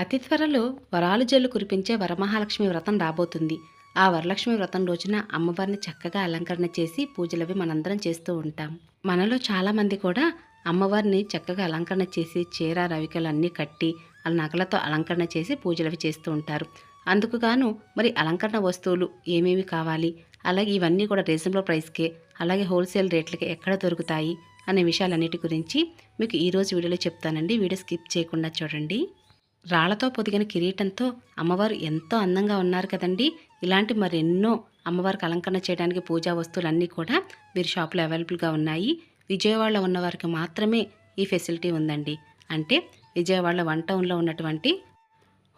అతి త్వరలో వరాలు జల్లు కురిపించే వరమహాలక్ష్మి వ్రతం రాబోతుంది. ఆ వరలక్ష్మి వ్రతం రోజున అమ్మవారిని చక్కగా అలంకరణ చేసి పూజలవి మనందరం చేస్తూ ఉంటాం. మనలో చాలామంది కూడా అమ్మవారిని చక్కగా అలంకరణ చేసి చీర రవికలు అన్నీ కట్టి ఆ నగలతో అలంకరణ చేసి పూజలవి చేస్తూ ఉంటారు. అందుకుగాను మరి అలంకరణ వస్తువులు ఏమేమి కావాలి? అలాగే ఇవన్నీ కూడా రీజనబుల్ ప్రైస్కే అలాగే హోల్సేల్ రేట్లకి ఎక్కడ దొరుకుతాయి? అనే విషయాలన్నిటి గురించి మీకు ఈరోజు వీడియోలో చెప్తానండి. వీడియో స్కిప్ చేయకుండా చూడండి. రాళ్ళతో పొదిగిన కిరీటంతో అమ్మవారు ఎంతో అందంగా ఉన్నారు కదండి. ఇలాంటి మరెన్నో అమ్మవారికి అలంకరణ చేయడానికి పూజా వస్తువులన్నీ కూడా వీరి షాప్లో అవైలబుల్గా ఉన్నాయి. విజయవాడలో ఉన్నవారికి మాత్రమే ఈ ఫెసిలిటీ ఉందండి. అంటే విజయవాడలో వన్ టౌన్లో ఉన్నటువంటి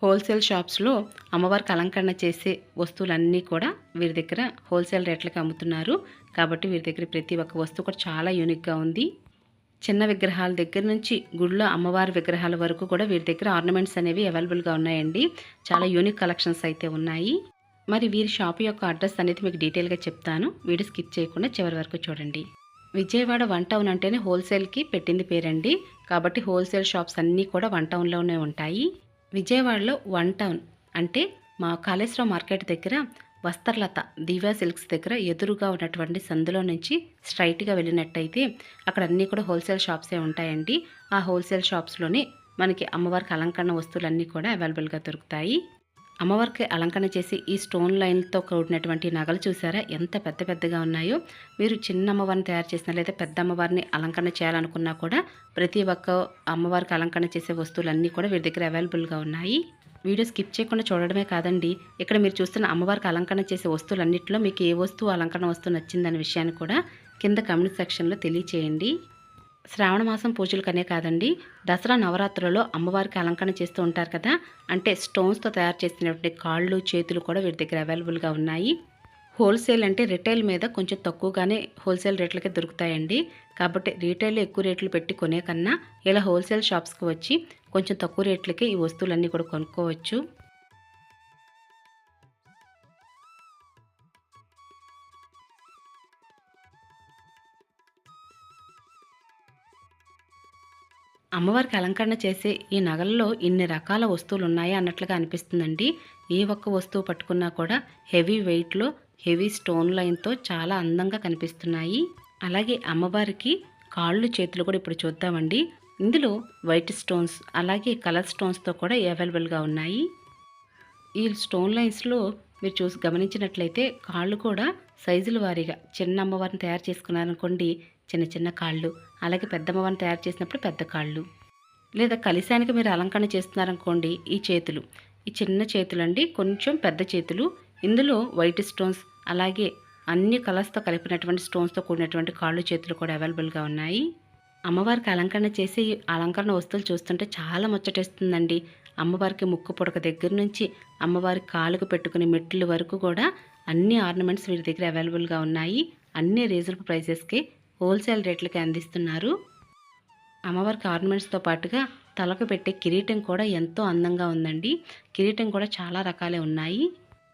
హోల్సేల్ షాప్స్లో అమ్మవారికి అలంకరణ చేసే వస్తువులన్నీ కూడా వీరి దగ్గర హోల్సేల్ రేట్లకి అమ్ముతున్నారు. కాబట్టి వీరి దగ్గర ప్రతి ఒక్క వస్తువు కూడా చాలా యూనిక్గా ఉంది. చిన్న విగ్రహాల దగ్గర నుంచి గుడిలో అమ్మవారి విగ్రహాల వరకు కూడా వీరి దగ్గర ఆర్నమెంట్స్ అనేవి అవైలబుల్గా ఉన్నాయండి. చాలా యూనిక్ కలెక్షన్స్ అయితే ఉన్నాయి. మరి వీరి షాప్ యొక్క అడ్రస్ అనేది మీకు డీటెయిల్గా చెప్తాను. వీడియో స్కిప్ చేయకుండా చివరి వరకు చూడండి. విజయవాడ వన్ టౌన్ అంటేనే హోల్సేల్కి పెట్టింది పేరండి. కాబట్టి హోల్సేల్ షాప్స్ అన్నీ కూడా వన్ టౌన్లోనే ఉంటాయి. విజయవాడలో వన్ టౌన్ అంటే మా కాళేశ్వరం మార్కెట్ దగ్గర వస్త్రలత దివ్యా సిల్క్స్ దగ్గర ఎదురుగా ఉన్నటువంటి సందులో నుంచి స్ట్రైట్గా వెళ్ళినట్టయితే అక్కడ అన్నీ కూడా హోల్సేల్ షాప్సే ఉంటాయండి. ఆ హోల్సేల్ షాప్స్లోనే మనకి అమ్మవారికి అలంకరణ వస్తువులన్నీ కూడా అవైలబుల్గా దొరుకుతాయి. అమ్మవారికి అలంకరణ చేసి ఈ స్టోన్ లైన్తో కూడినటువంటి నగలు చూసారా? ఎంత పెద్ద పెద్దగా ఉన్నాయో. మీరు చిన్న అమ్మవారిని తయారు చేసిన లేదా పెద్ద అమ్మవారిని అలంకరణ చేయాలనుకున్నా కూడా ప్రతి ఒక్క అమ్మవారికి అలంకరణ చేసే వస్తువులన్నీ కూడా వీరి దగ్గర అవైలబుల్గా ఉన్నాయి. వీడియో స్కిప్ చేయకుండా చూడడమే కాదండి. ఇక్కడ మీరు చూస్తున్న అమ్మవారికి అలంకరణ చేసే వస్తువులన్నింటిలో మీకు ఏ వస్తువు అలంకరణ వస్తువు నచ్చిందనే విషయాన్ని కూడా కింద కమెంట్ సెక్షన్లో తెలియచేయండి. శ్రావణ మాసం పూజలకనే కాదండి. దసరా నవరాత్రులలో అమ్మవారికి అలంకరణ చేస్తూ ఉంటారు కదా. అంటే స్టోన్స్తో తయారు చేసినటువంటి కాళ్ళు చేతులు కూడా వీటి దగ్గర అవైలబుల్గా ఉన్నాయి. హోల్సేల్ అంటే రిటైల్ మీద కొంచెం తక్కువగానే హోల్సేల్ రేట్లకే దొరుకుతాయండి. కాబట్టి రీటైల్లో ఎక్కువ రేట్లు పెట్టి కొనే కన్నా ఇలా హోల్సేల్ షాప్స్కి వచ్చి కొంచెం తక్కువ రేట్లకే ఈ వస్తువులన్నీ కూడా కొనుక్కోవచ్చు. అమ్మవారికి అలంకరణ చేసే ఈ నగలలో ఇన్ని రకాల వస్తువులు ఉన్నాయి అన్నట్లుగా అనిపిస్తుందండి. ఏ ఒక్క వస్తువు పట్టుకున్నా కూడా హెవీ వెయిట్లో హెవీ స్టోన్ లైన్తో చాలా అందంగా కనిపిస్తున్నాయి. అలాగే అమ్మవారికి కాళ్ళు చేతులు కూడా ఇప్పుడు చూద్దామండి. ఇందులో వైట్ స్టోన్స్ అలాగే కలర్ స్టోన్స్తో కూడా అవైలబుల్గా ఉన్నాయి. ఈ స్టోన్ లైన్స్లో మీరు చూసి గమనించినట్లయితే కాళ్ళు కూడా సైజుల వారీగా చిన్న అమ్మవారిని తయారు చేసుకున్నారనుకోండి చిన్న చిన్న కాళ్ళు అలాగే పెద్ద అమ్మవారిని తయారు చేసినప్పుడు పెద్ద కాళ్ళు. లేదా కలిశానికి మీరు అలంకరణ చేస్తున్నారనుకోండి ఈ చేతులు. ఈ చిన్న చేతులు అండి కొంచెం పెద్ద చేతులు. ఇందులో వైట్ స్టోన్స్ అలాగే అన్ని కలర్స్తో కలిపినటువంటి స్టోన్స్తో కూడినటువంటి కాళ్ళు చేతులు కూడా అవైలబుల్గా ఉన్నాయి. అమ్మవారికి అలంకరణ చేసి ఈ అలంకరణ వస్తువులు చూస్తుంటే చాలా ముచ్చటేస్తుందండి. అమ్మవారికి ముక్కు పొడక దగ్గర నుంచి అమ్మవారి కాలుకు పెట్టుకునే మెట్లు వరకు కూడా అన్ని ఆర్నమెంట్స్ వీరి దగ్గర అవైలబుల్గా ఉన్నాయి. అన్ని రీజనబుల్ ప్రైజెస్కి హోల్సేల్ రేట్లకి అందిస్తున్నారు. అమ్మవారికి ఆర్నమెంట్స్తో పాటుగా తలకు పెట్టే కిరీటం కూడా ఎంతో అందంగా ఉందండి. కిరీటం కూడా చాలా రకాలే ఉన్నాయి.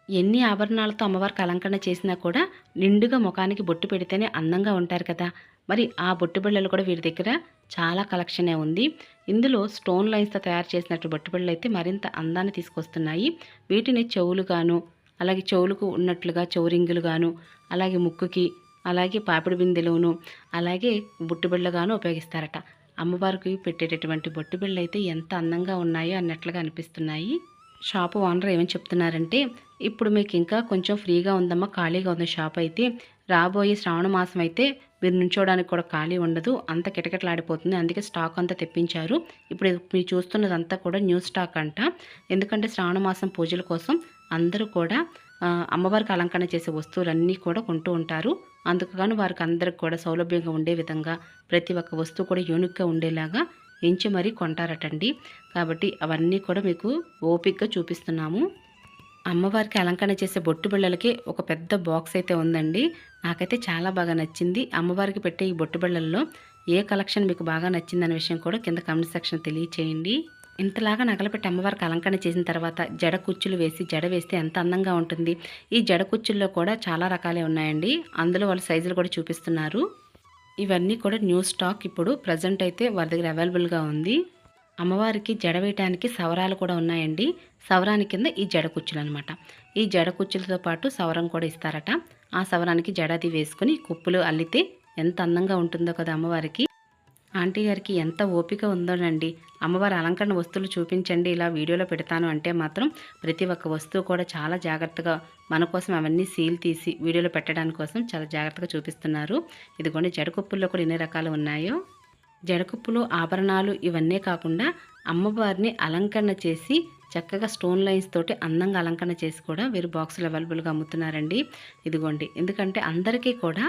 ఎన్ని ఆభరణాలతో అమ్మవారికి అలంకరణ చేసినా కూడా నిండుగా ముఖానికి బొట్టు పెడితేనే అందంగా ఉంటారు కదా. మరి ఆ బొట్టు బిళ్ళలు కూడా వీరి దగ్గర చాలా కలెక్షనే ఉంది. ఇందులో స్టోన్ లైన్స్తో తయారు చేసినట్టు బొట్టుబిళ్ళు అయితే మరింత అందాన్ని తీసుకొస్తున్నాయి. వీటిని చెవులుగాను అలాగే చెవులకు ఉన్నట్లుగా చౌరింగులుగాను అలాగే ముక్కుకి అలాగే పాపిడి బిందెలోను అలాగే బుట్టుబిళ్ళగాను ఉపయోగిస్తారట. అమ్మవారికి పెట్టేటటువంటి బొట్టుబిళ్ళు అయితే ఎంత అందంగా ఉన్నాయో అన్నట్లుగా అనిపిస్తున్నాయి. షాపు ఓనర్ ఏమని చెప్తున్నారంటే ఇప్పుడు మీకు ఇంకా కొంచెం ఫ్రీగా ఉందమ్మా ఖాళీగా ఉంది షాప్ అయితే రాబోయే శ్రావణ మాసం అయితే మీరు నుంచోడానికి కూడా ఖాళీ ఉండదు. అంత కిటకిటలాడిపోతుంది. అందుకే స్టాక్ అంతా తెప్పించారు. ఇప్పుడు మీరు చూస్తున్నదంతా కూడా న్యూ స్టాక్ అంట. ఎందుకంటే శ్రావణ మాసం పూజల కోసం అందరూ కూడా అమ్మవారికి అలంకరణ చేసే వస్తువులన్నీ కూడా కొంటూ ఉంటారు. అందుకుగాను వారికి అందరికి కూడా సౌలభ్యంగా ఉండే విధంగా ప్రతి ఒక్క వస్తువు కూడా యూనిక్గా ఉండేలాగా ఎంచి మరీ కొంటారటండి. కాబట్టి అవన్నీ కూడా మీకు ఓపిక్గా చూపిస్తున్నాము. అమ్మవారికి అలంకరణ చేసే బొట్టు బిళ్ళలకి ఒక పెద్ద బాక్స్ అయితే ఉందండి. నాకైతే చాలా బాగా నచ్చింది. అమ్మవారికి పెట్టే ఈ బొట్టు బిళ్ళల్లో ఏ కలెక్షన్ మీకు బాగా నచ్చిందనే విషయం కూడా కింద కమెంట్ సెక్షన్ తెలియచేయండి. ఇంతలాగా నగలపెట్టి అమ్మవారికి అలంకరణ చేసిన తర్వాత జడ కుచ్చులు వేసి జడ వేస్తే ఎంత అందంగా ఉంటుంది. ఈ జడ కుచ్చుల్లో కూడా చాలా రకాలే ఉన్నాయండి. అందులో వాళ్ళ సైజులు కూడా చూపిస్తున్నారు. ఇవన్నీ కూడా న్యూ స్టాక్ ఇప్పుడు ప్రజెంట్ అయితే వారి దగ్గర అవైలబుల్గా ఉంది. అమ్మవారికి జడ వేయటానికి సవరాలు కూడా ఉన్నాయండి. సవరాని కింద ఈ జడ కుచ్చులు అనమాట ఈ జడ కుచ్చులతో పాటు సవరం కూడా ఇస్తారట. ఆ సవరానికి జడది వేసుకుని కుప్పులు అల్లితే ఎంత అందంగా ఉంటుందో కదా అమ్మవారికి. ఆంటీ గారికి ఎంత ఓపిక ఉందోనండి. అమ్మవారి అలంకరణ వస్తువులు చూపించండి ఇలా వీడియోలో పెడతాను అంటే మాత్రం ప్రతి ఒక్క వస్తువు కూడా చాలా జాగ్రత్తగా మన కోసం అవన్నీ సీల్ తీసి వీడియోలో పెట్టడానికి కోసం చాలా జాగ్రత్తగా చూపిస్తున్నారు. ఇదిగోండి జడకుప్పుల్లో కూడా ఎన్ని రకాలు ఉన్నాయో. జడకుప్పులు ఆభరణాలు ఇవన్నీ కాకుండా అమ్మవారిని అలంకరణ చేసి చక్కగా స్టోన్ లైన్స్ తోటి అందంగా అలంకరణ చేసి కూడా వీరు బాక్సులు అవైలబుల్గా అమ్ముతున్నారండి. ఇదిగోండి. ఎందుకంటే అందరికీ కూడా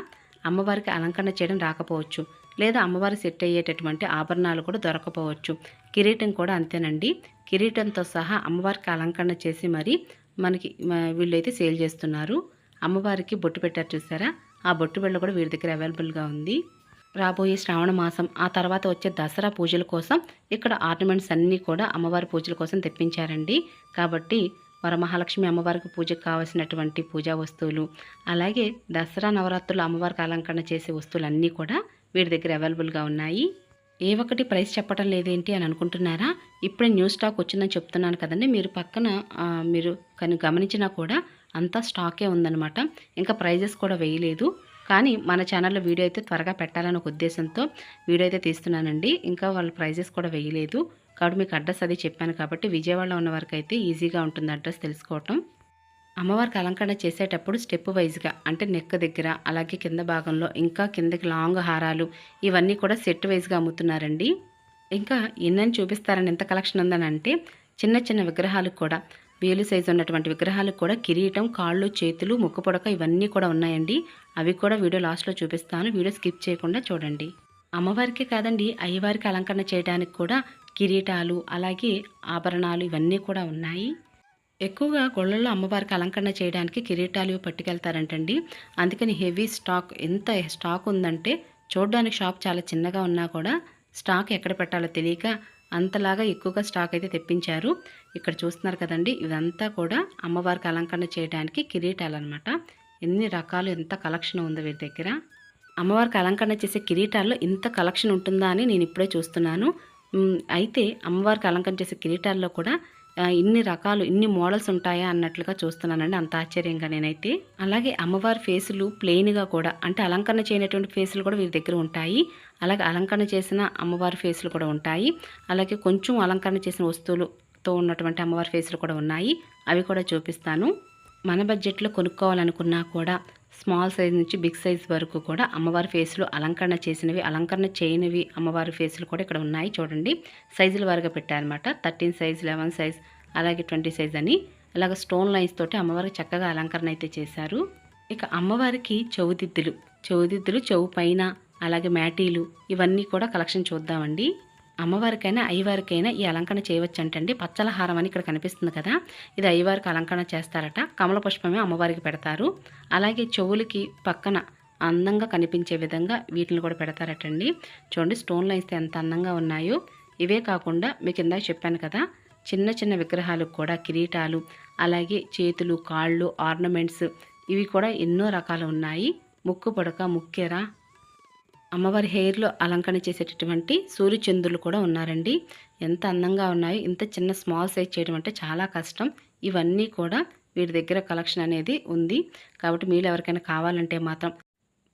అమ్మవారికి అలంకరణ చేయడం రాకపోవచ్చు. లేదా అమ్మవారి సెట్ అయ్యేటటువంటి ఆభరణాలు కూడా దొరకపోవచ్చు. కిరీటం కూడా అంతేనండి. కిరీటంతో సహా అమ్మవారికి అలంకరణ చేసి మరి మనకి వీళ్ళైతే సేల్ చేస్తున్నారు. అమ్మవారికి బొట్టు పెట్టారు చూసారా? ఆ బొట్టు బిళ్ళ కూడా వీరి దగ్గర అవైలబుల్గా ఉంది. రాబోయే శ్రావణ మాసం ఆ తర్వాత వచ్చే దసరా పూజల కోసం ఇక్కడ ఆర్నమెంట్స్ అన్నీ కూడా అమ్మవారి పూజల కోసం తెప్పించారండి. కాబట్టి వరమహాలక్ష్మి అమ్మవారికి పూజకు కావాల్సినటువంటి పూజా వస్తువులు అలాగే దసరా నవరాత్రులు అమ్మవారికి అలంకరణ చేసే వస్తువులన్నీ కూడా వీరి దగ్గర అవైలబుల్గా ఉన్నాయి. ఏ ఒక్కటి ప్రైస్ చెప్పడం లేదేంటి అని అనుకుంటున్నారా? ఇప్పుడే న్యూ స్టాక్ వచ్చిందని చెప్తున్నాను కదండి. మీరు పక్కన మీరు కానీ గమనించినా కూడా అంతా స్టాకే ఉందన్నమాట. ఇంకా ప్రైజెస్ కూడా వేయలేదు. కానీ మన ఛానల్లో వీడియో అయితే త్వరగా పెట్టాలని ఒక ఉద్దేశంతో వీడియో అయితే తీస్తున్నానండి. ఇంకా వాళ్ళ ప్రైజెస్ కూడా వేయలేదు. కాబట్టి మీకు అడ్రస్ అది చెప్పాను కాబట్టి విజయవాడలో ఉన్న వారికి అయితే ఈజీగా ఉంటుంది అడ్రస్ తెలుసుకోవటం. అమ్మవారికి అలంకరణ చేసేటప్పుడు స్టెప్ వైజ్గా అంటే నెక్ దగ్గర అలాగే కింద భాగంలో ఇంకా కిందకి లాంగ్ హారాలు ఇవన్నీ కూడా సెట్ వైజ్గా అమ్ముతున్నారండి. ఇంకా ఎన్నని చూపిస్తారని ఎంత కలెక్షన్ ఉందని అంటే చిన్న చిన్న విగ్రహాలకు కూడా వేలు సైజు ఉన్నటువంటి విగ్రహాలకు కూడా కిరీటం కాళ్ళు చేతులు ముక్కు పొడక ఇవన్నీ కూడా ఉన్నాయండి. అవి కూడా వీడియో లాస్ట్లో చూపిస్తాను. వీడియో స్కిప్ చేయకుండా చూడండి. అమ్మవారికి కాదండి అయ్యవారికి అలంకరణ చేయడానికి కూడా కిరీటాలు అలాగే ఆభరణాలు ఇవన్నీ కూడా ఉన్నాయి. ఎక్కువగా గొళ్ళల్లో అమ్మవారికి అలంకరణ చేయడానికి కిరీటాలు పట్టుకెళ్తారంటండి. అందుకని హెవీ స్టాక్ ఎంత స్టాక్ ఉందంటే చూడడానికి షాప్ చాలా చిన్నగా ఉన్నా కూడా స్టాక్ ఎక్కడ పెట్టాలో తెలియక అంతలాగా ఎక్కువగా స్టాక్ అయితే తెప్పించారు. ఇక్కడ చూస్తున్నారు కదండి ఇదంతా కూడా అమ్మవారికి అలంకరణ చేయడానికి కిరీటాలు అనమాట ఎన్ని రకాలు ఎంత కలెక్షన్ ఉందో వీరి దగ్గర. అమ్మవారికి అలంకరణ చేసే కిరీటాల్లో ఇంత కలెక్షన్ ఉంటుందా అని నేను ఇప్పుడే చూస్తున్నాను. అయితే అమ్మవారికి అలంకరణ చేసే కిరీటాల్లో కూడా ఇన్ని రకాలు ఇన్ని మోడల్స్ ఉంటాయా అన్నట్లుగా చూస్తున్నానండి. అంత ఆశ్చర్యంగా నేనైతే. అలాగే అమ్మవారి ఫేసులు ప్లెయిన్గా కూడా అంటే అలంకరణ చేయనటువంటి ఫేసులు కూడా వీరి దగ్గర ఉంటాయి. అలాగే అలంకరణ చేసిన అమ్మవారి ఫేసులు కూడా ఉంటాయి. అలాగే కొంచెం అలంకరణ చేసిన వస్తువులతో ఉన్నటువంటి అమ్మవారి ఫేసులు కూడా ఉన్నాయి. అవి కూడా చూపిస్తాను. మన బడ్జెట్లో కొనుక్కోవాలనుకున్నా కూడా స్మాల్ సైజ్ నుంచి బిగ్ సైజ్ వరకు కూడా అమ్మవారి ఫేస్లు అలంకరణ చేసినవి అలంకరణ చేయనివి అమ్మవారి ఫేస్లు కూడా ఇక్కడ ఉన్నాయి చూడండి. సైజుల వారుగా పెట్టారనమాట థర్టీన్ సైజ్ లెవెన్ సైజ్ అలాగే ట్వంటీ సైజ్ అని. అలాగ స్టోన్ లైన్స్ తోటి అమ్మవారికి చక్కగా అలంకరణ అయితే చేశారు. ఇక అమ్మవారికి చెవుదిద్దులు చెవుదిద్దులు చెవు పైన అలాగే మ్యాటీలు ఇవన్నీ కూడా కలెక్షన్ చూద్దామండి. అమ్మవారికైనా అయ్యవారికైనా ఈ అలంకరణ చేయవచ్చు అంటండి పచ్చల హారం అని ఇక్కడ కనిపిస్తుంది కదా. ఇది అయ్యవారికి అలంకరణ చేస్తారట. కమల పుష్పమే అమ్మవారికి పెడతారు. అలాగే చెవులకి పక్కన అందంగా కనిపించే విధంగా వీటిని కూడా పెడతారటండి. చూడండి స్టోన్ లైన్స్ ఎంత అందంగా ఉన్నాయో. ఇవే కాకుండా మీకు ఇందాక చెప్పాను కదా చిన్న చిన్న విగ్రహాలు కూడా కిరీటాలు అలాగే చేతులు కాళ్ళు ఆర్నమెంట్స్ ఇవి కూడా ఎన్నో రకాలు ఉన్నాయి. ముక్కు పొడక ముక్కెర అమ్మవారి హెయిర్లో అలంకరణ చేసేటటువంటి సూర్యచంద్రులు కూడా ఉన్నారండి. ఎంత అందంగా ఉన్నాయో ఇంత చిన్న స్మాల్ సైజ్ చేయడం అంటే చాలా కష్టం. ఇవన్నీ కూడా వీరి దగ్గర కలెక్షన్ అనేది ఉంది. కాబట్టి మీరు ఎవరికైనా కావాలంటే మాత్రం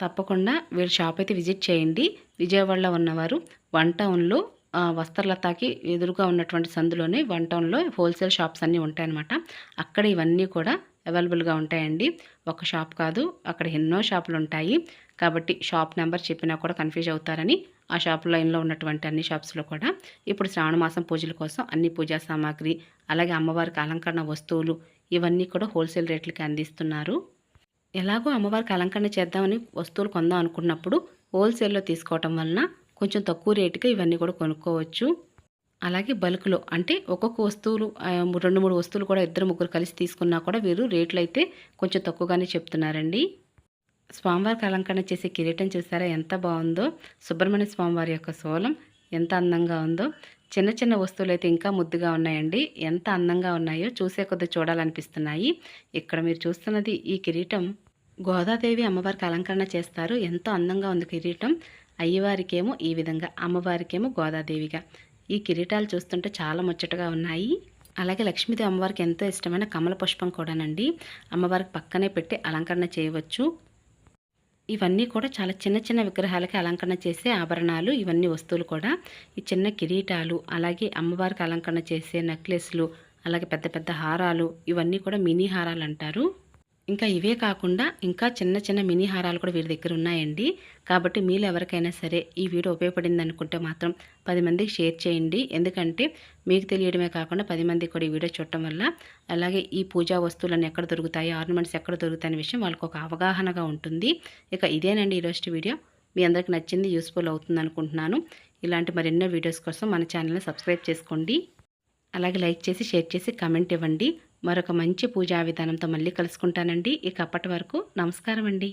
తప్పకుండా వీడి షాప్ అయితే విజిట్ చేయండి. విజయవాడలో ఉన్నవారు వన్ టౌన్లో వస్త్రలతాకి ఎదురుగా ఉన్నటువంటి సందులోనే వన్ టౌన్లో హోల్సేల్ షాప్స్ అన్నీ ఉంటాయన్నమాట. అక్కడ ఇవన్నీ కూడా అవైలబుల్గా ఉంటాయండి. ఒక షాప్ కాదు అక్కడ ఎన్నో షాపులు ఉంటాయి. కాబట్టి షాప్ నెంబర్ చెప్పినా కూడా కన్ఫ్యూజ్ అవుతారని ఆ షాప్ లైన్లో ఉన్నటువంటి అన్ని షాప్స్లో కూడా. ఇప్పుడు శ్రావణ మాసం పూజల కోసం అన్ని పూజా సామాగ్రి అలాగే అమ్మవారికి అలంకరణ వస్తువులు ఇవన్నీ కూడా హోల్సేల్ రేట్లకి అందిస్తున్నారు. ఎలాగో అమ్మవారికి అలంకరణ చేద్దామని వస్తువులు కొందాం అనుకున్నప్పుడు హోల్సేల్లో తీసుకోవటం వలన కొంచెం తక్కువ రేటుకి ఇవన్నీ కూడా కొనుక్కోవచ్చు. అలాగే బల్క్లో అంటే ఒక్కొక్క వస్తువులు రెండు మూడు వస్తువులు కూడా ఇద్దరు ముగ్గురు కలిసి తీసుకున్నా కూడా వీరు రేట్లు అయితే కొంచెం తక్కువగానే చెప్తున్నారండి. స్వామివారికి అలంకరణ చేసే కిరీటం చూసారా? ఎంత బాగుందో! సుబ్రహ్మణ్య స్వామివారి యొక్క సోలం ఎంత అందంగా ఉందో! చిన్న చిన్న వస్తువులు అయితే ఇంకా ముద్దుగా ఉన్నాయండి. ఎంత అందంగా ఉన్నాయో చూసే కొద్ది చూడాలనిపిస్తున్నాయి. ఇక్కడ మీరు చూస్తున్నది ఈ కిరీటం. గోదాదేవి అమ్మవారికి అలంకరణ చేస్తారు. ఎంతో అందంగా ఉంది కిరీటం. అయ్యవారికేమో ఈ విధంగా అమ్మవారికేమో గోదాదేవిగా. ఈ కిరీటాలు చూస్తుంటే చాలా ముచ్చటగా ఉన్నాయి. అలాగే లక్ష్మీదేవి అమ్మవారికి ఎంతో ఇష్టమైన కమల పుష్పం కూడానండి. అమ్మవారికి పక్కనే పెట్టి అలంకరణ చేయవచ్చు. ఇవన్నీ కూడా చాలా చిన్న చిన్న విగ్రహాలకి అలంకరణ చేసే ఆభరణాలు ఇవన్నీ వస్తువులు కూడా. ఈ చిన్న కిరీటాలు అలాగే అమ్మవారికి అలంకరణ చేసే నెక్లెస్లు అలాగే పెద్ద పెద్ద హారాలు ఇవన్నీ కూడా మినీ హారాలు అంటారు. ఇంకా ఇవే కాకుండా ఇంకా చిన్న చిన్న మినీ హారాలు కూడా వీరి దగ్గర ఉన్నాయండి. కాబట్టి మీరు ఎవరికైనా సరే ఈ వీడియో ఉపయోగపడింది అనుకుంటే మాత్రం పది మందికి షేర్ చేయండి. ఎందుకంటే మీకు తెలియడమే కాకుండా పది మందికి కూడా ఈ వీడియో చూడటం వల్ల అలాగే ఈ పూజా వస్తువులన్నీ ఎక్కడ దొరుకుతాయి ఆర్నమెంట్స్ ఎక్కడ దొరుకుతాయనే విషయం వాళ్ళకు ఒక అవగాహనగా ఉంటుంది. ఇక ఇదేనండి ఈరోజు వీడియో. మీ అందరికి నచ్చింది యూస్ఫుల్ అవుతుంది అనుకుంటున్నాను. ఇలాంటి మరెన్నో వీడియోస్ కోసం మన ఛానల్ని సబ్స్క్రైబ్ చేసుకోండి. అలాగే లైక్ చేసి షేర్ చేసి కమెంట్ ఇవ్వండి. మరొక మంచి పూజా విధానంతో మళ్ళీ కలుసుకుంటానండి. ఇక అప్పటి వరకు నమస్కారం అండి